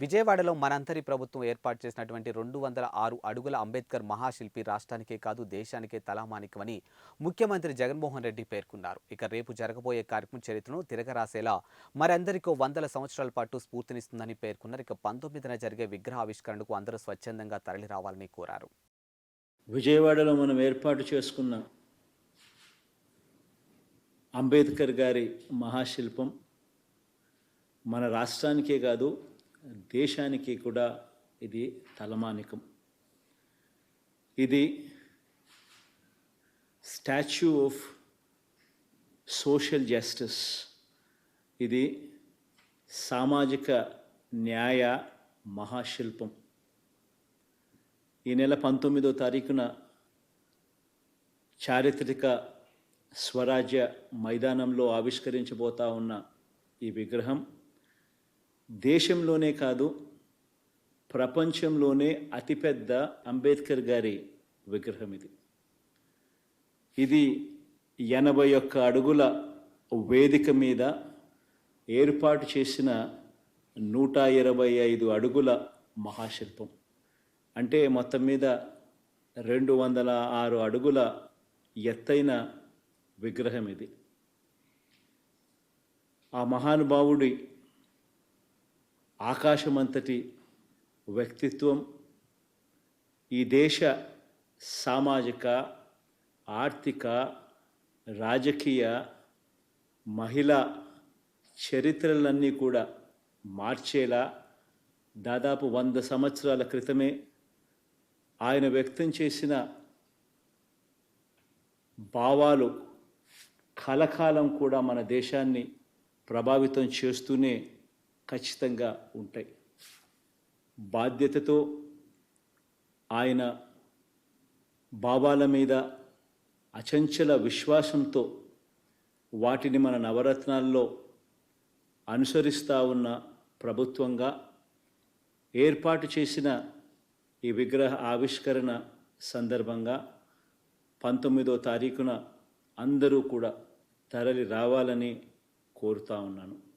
విజయవాడలో మనంతరి ప్రభుత్వం ఏర్పాటు చేసినటువంటి రెండు వందల ఆరు అడుగుల అంబేద్కర్ మహాశిల్పి రాష్ట్రానికే కాదు దేశానికే తలామానికమని ముఖ్యమంత్రి జగన్మోహన్ రెడ్డి పేర్కొన్నారు. ఇక రేపు జరగబోయే కార్యక్రమం చరిత్రను తిరగరాసేలా మరందరికో వందల సంవత్సరాల పాటు స్ఫూర్తినిస్తుందని పేర్కొన్నారు. ఇక పంతొమ్మిదిన జరిగే విగ్రహ ఆవిష్కరణకు అందరూ స్వచ్ఛందంగా తరలి రావాలని కోరారు. విజయవాడలో మనం ఏర్పాటు చేసుకున్న అంబేద్కర్ గారి మహాశిల్పం మన రాష్ట్రానికే కాదు దేశానికి కూడా ఇది తలమానికం. ఇది స్టాచ్యూ ఆఫ్ సోషల్ జస్టిస్. ఇది సామాజిక న్యాయ మహాశిల్పం. ఈ నెల పంతొమ్మిదో తారీఖున చారిత్రక స్వరాజ్య మైదానంలో ఆవిష్కరించబోతా ఉన్న ఈ విగ్రహం దేశంలోనే కాదు ప్రపంచంలోనే అతిపెద్ద అంబేద్కర్ గారి విగ్రహం ఇది. ఇది ఎనభై ఒక్క అడుగుల వేదిక మీద ఏర్పాటు చేసిన నూట ఇరవై ఐదు అడుగుల మహాశిల్పం. అంటే మొత్తం మీద రెండు వందల ఆరు అడుగుల ఎత్తైన విగ్రహం ఇది. ఆ మహానుభావుడి ఆకాశమంతటి వ్యక్తిత్వం ఈ దేశ సామాజిక ఆర్థిక రాజకీయ మహిళా చరిత్రలన్నీ కూడా మార్చేలా దాదాపు వంద సంవత్సరాల క్రితమే ఆయన వ్యక్తం చేసిన భావాలు కలకాలం కూడా మన దేశాన్ని ప్రభావితం చేస్తూనే ఖచ్చితంగా ఉంటాయి. బాధ్యతతో ఆయన భావాల మీద అచంచల విశ్వాసంతో వాటిని మన నవరత్నాల్లో అనుసరిస్తూ ఉన్న ప్రభుత్వంగా ఏర్పాటు చేసిన ఈ విగ్రహ ఆవిష్కరణ సందర్భంగా పంతొమ్మిదో తారీఖున అందరూ కూడా తరలి రావాలని కోరుతా ఉన్నాను.